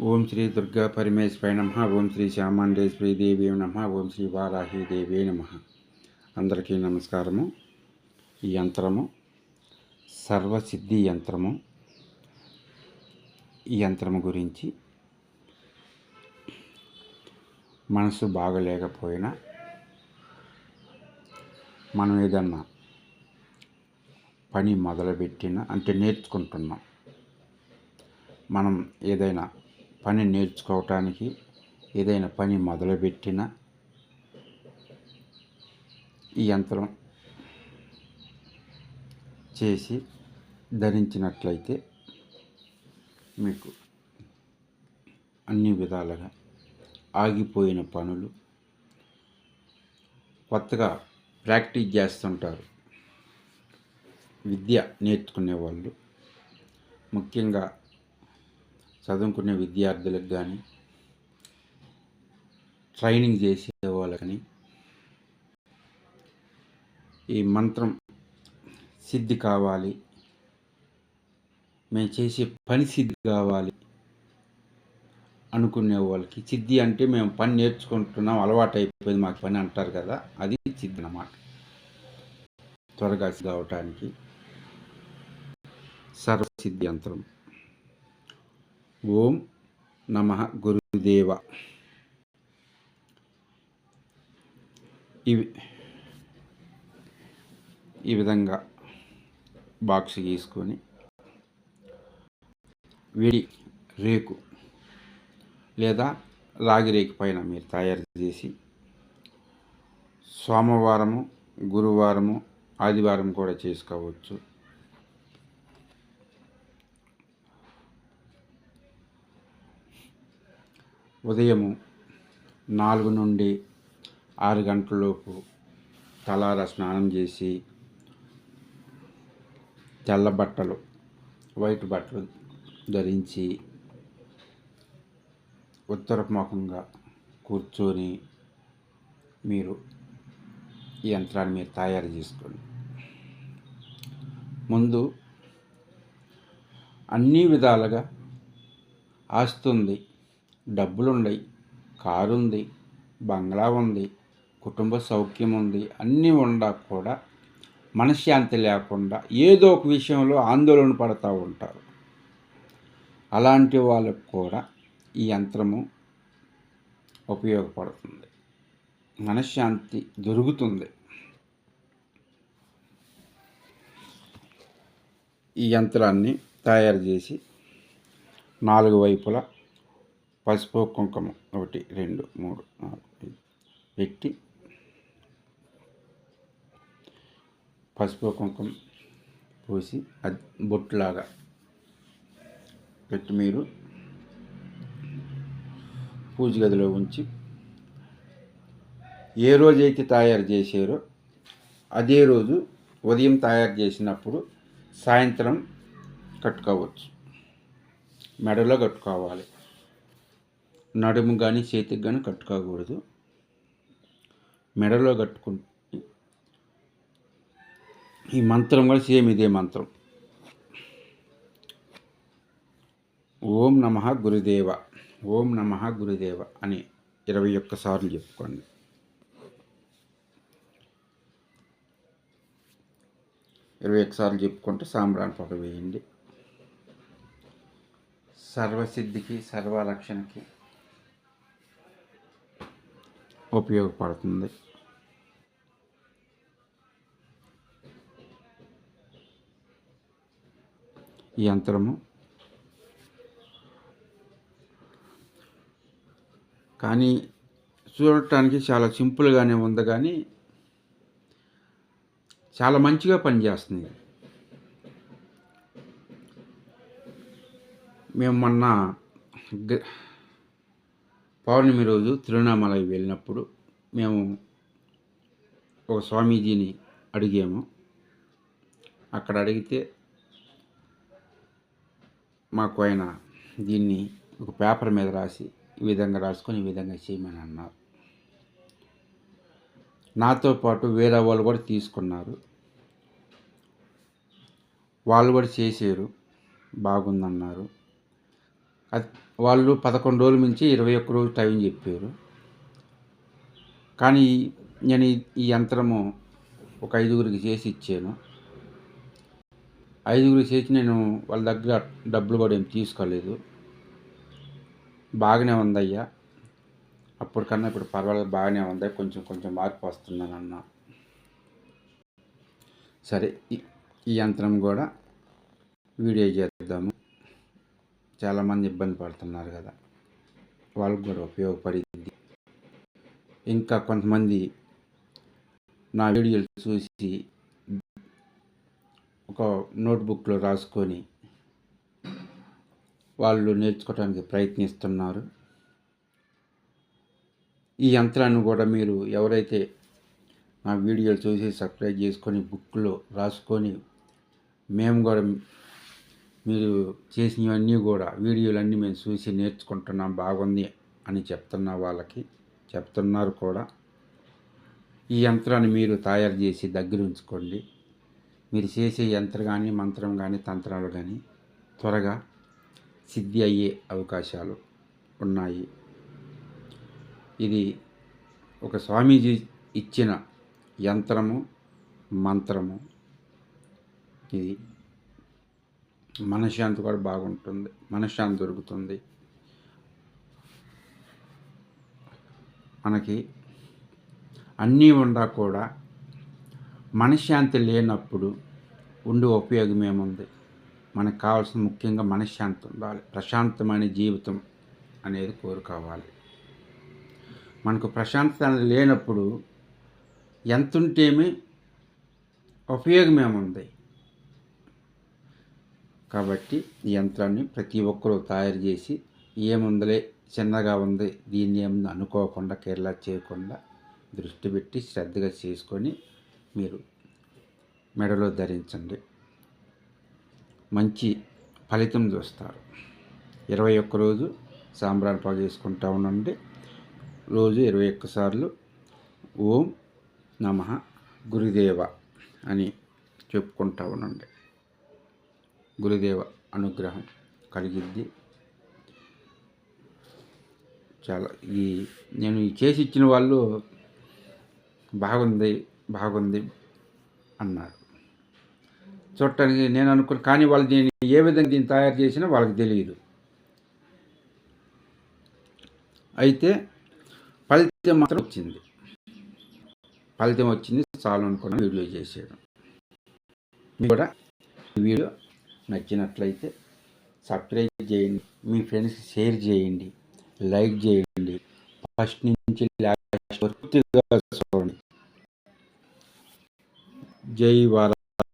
ఓం శ్రీ దుర్గా పరమేశ్వరి నమ. ఓం శ్రీ శ్యామాండేశ్వరి దేవి నమ. ఓం శ్రీ వారాహి దేవి నమ. అందరికీ నమస్కారము. ఈ యంత్రము సర్వసిద్ధి యంత్రము. ఈ యంత్రము గురించి మనసు బాగలేకపోయినా మనం ఏదన్నా పని మొదలుపెట్టిన అంటే నేర్చుకుంటున్నాం. మనం ఏదైనా పని నేర్చుకోవటానికి ఏదైనా పని మొదలుపెట్టిన ఈ యంత్రం చేసి ధరించినట్లయితే మీకు అన్ని విధాలుగా ఆగిపోయిన పనులు కొత్తగా ప్రాక్టీస్ చేస్తుంటారు. విద్య నేర్చుకునే వాళ్ళు ముఖ్యంగా చదువుకునే విద్యార్థులకు కానీ ట్రైనింగ్ చేసే వాళ్ళకని ఈ మంత్రం సిద్ధి కావాలి. మేము చేసే పని సిద్ధి కావాలి అనుకునే వాళ్ళకి. సిద్ధి అంటే మేము పని నేర్చుకుంటున్నాం అలవాటు అయిపోయింది మాకు పని అంటారు కదా అది సిద్ధి అన్నమాట. త్వరగా కావటానికి సర్వసిద్ధి యంత్రం. ఓం నమ గురుదేవ. ఇవి ఈ విధంగా బాక్స్ గీసుకొని వేడి రేకు లేదా రాగి రేకు పైన మీరు తయారు చేసి సోమవారము గురువారము ఆదివారం కూడా చేసుకోవచ్చు. ఉదయము నాలుగు నుండి ఆరు గంటలలోపు తలార స్నానం చేసి తెల్ల బట్టలు వైట్ బట్టలు ధరించి ఉత్తరముఖంగా కూర్చొని మీరు ఈ యంత్రాన్ని మీరు తయారు చేసుకోండి. ముందు అన్ని విధాలుగా ఆస్తుంది డబ్బులు ఉన్నాయి కారు ఉంది బంగ్లా ఉంది కుటుంబ సౌఖ్యం ఉంది అన్నీ ఉండా కూడా మనశ్శాంతి లేకుండా ఏదో ఒక విషయంలో ఆందోళన పడుతూ ఉంటారు. అలాంటి వాళ్ళకు కూడా ఈ యంత్రము ఉపయోగపడుతుంది. మనశ్శాంతి దొరుకుతుంది. ఈ యంత్రాన్ని తయారు చేసి నాలుగు వైపులా పసుపు కుంకుమ ఒకటి రెండు మూడు నాలుగు ఐదు. పెట్టి పసుపు కుంకుమ పోసి అది బొట్టులాగా పెట్టి మీరు పూజ గదిలో ఉంచి ఏ రోజైతే తయారు చేసారో అదే రోజు ఉదయం తయారు చేసినప్పుడు సాయంత్రం కట్టుకోవచ్చు. మెడలో కట్టుకోవాలి. నడుము కానీ చేతికి కానీ కట్టుకోకూడదు. మెడలో కట్టుకుంటే ఈ మంత్రం కూడా సేమ్ ఇదే మంత్రం. ఓం నమ గురుదేవ ఓం నమ గురుదేవ అని ఇరవై ఒక్కసార్లు చెప్పుకోండి. ఇరవై ఒకసార్లు చెప్పుకుంటే సాంబ్రాన్ పొగ వేయండి. సర్వసిద్ధికి సర్వలక్షణకి ఉపయోగపడుతుంది. ఈ యంత్రము కానీ చూడటానికి చాలా సింపుల్గానే ఉంది కానీ చాలా మంచిగా పనిచేస్తుంది. మేము మొన్న పౌర్ణమి రోజు తిరువణామలై వెళ్ళినప్పుడు మేము ఒక స్వామీజీని అడిగాము. అక్కడ అడిగితే మాకు ఆయన దీన్ని ఒక పేపర్ మీద రాసి ఈ విధంగా రాసుకొని ఈ విధంగా చేయమని అన్నారు. నాతో పాటు వేరే వాళ్ళు కూడా తీసుకున్నారు. వాళ్ళు కూడా చేశారు. బాగుందన్నారు. వాళ్ళు పదకొండు రోజుల నుంచి ఇరవై ఒక్క రోజు టైం చెప్పారు. కానీ నేను ఈ- యంత్రము ఒక ఐదుగురికి చేసి ఇచ్చాను. ఐదుగురికి చేసి నేను వాళ్ళ దగ్గర డబ్బులు కూడా ఏం తీసుకోలేదు. బాగానే ఉందయ్యా. అప్పటికన్నా ఇప్పుడు పర్వాలేదు బాగానే ఉంది. కొంచెం కొంచెం మార్పు వస్తుందని అన్నా. సరే ఈ యంత్రం కూడా వీడియో చేద్దాము. చాలామంది ఇబ్బంది పడుతున్నారు కదా. వాళ్ళకు కూడా ఉపయోగపడింది. ఇంకా కొంతమంది నా వీడియోలు చూసి ఒక నోట్బుక్లో రాసుకొని వాళ్ళు నేర్చుకోవడానికి ప్రయత్నిస్తున్నారు. ఈ యంత్రాన్ని కూడా మీరు ఎవరైతే నా వీడియోలు చూసి సబ్స్క్రైబ్ చేసుకొని బుక్లో రాసుకొని మేము కూడా మీరు చేసినవన్నీ కూడా వీడియోలన్నీ మేము చూసి నేర్చుకుంటున్నాం బాగుంది అని చెప్తున్న వాళ్ళకి చెప్తున్నారు కూడా. ఈ యంత్రాన్ని మీరు తయారు చేసి దగ్గర ఉంచుకోండి. మీరు చేసే యంత్రం కానీ మంత్రం కానీ తంత్రాలు కానీ త్వరగా సిద్ధి అయ్యే అవకాశాలు ఉన్నాయి. ఇది ఒక స్వామీజీ ఇచ్చిన యంత్రము మంత్రము. ఇది మనశ్శాంతి కూడా బాగుంటుంది. మనశ్శాంతి దొరుకుతుంది. మనకి అన్నీ ఉండా కూడా మనశ్శాంతి లేనప్పుడు ఉండే ఉపయోగం ఏముంది? మనకు కావాల్సిన ముఖ్యంగా మనశ్శాంతి ఉండాలి. ప్రశాంతమైన జీవితం అనేది కోరుకోవాలి. మనకు ప్రశాంతత అనేది లేనప్పుడు ఎంతుంటేమి ఉపయోగం ఏముంది? కాబట్టి ఈ యంత్రాన్ని ప్రతి ఒక్కరూ తయారు చేసి ఏముందలే చిన్నగా ఉంది దీన్ని ఏముంది అనుకోకుండా కేరళ చేయకుండా దృష్టి పెట్టి శ్రద్ధగా చేసుకొని మీరు మెడలో ధరించండి. మంచి ఫలితం చూస్తారు. ఇరవై ఒక్క రోజు సాంబ్రాణి పాలు చేసుకుంటా ఉండండి. రోజు ఇరవై ఒక్కసార్లు ఓం నమ గురుదేవ అని చెప్పుకుంటా ఉండండి. గురుదేవ అనుగ్రహం కలిగిద్ది. చాలా ఈ నేను చేసి ఇచ్చిన వాళ్ళు బాగుంది బాగుంది అన్నారు. చూడటానికి నేను అనుకుని కానీ వాళ్ళు దీన్ని ఏ విధంగా దీన్ని తయారు చేసినా వాళ్ళకి తెలియదు. అయితే ఫలితం మాత్రం వచ్చింది. ఫలితం వచ్చింది చాలు అనుకున్న వీడియో చేసాడు కూడా వీడియో నచ్చినట్లయితే సబ్స్క్రైబ్ చేయండి మీ ఫ్రెండ్స్కి షేర్ చేయండి లైక్ చేయండి. ఫస్ట్ నుంచి లాస్ట్ వరకు చూడండి జై వారా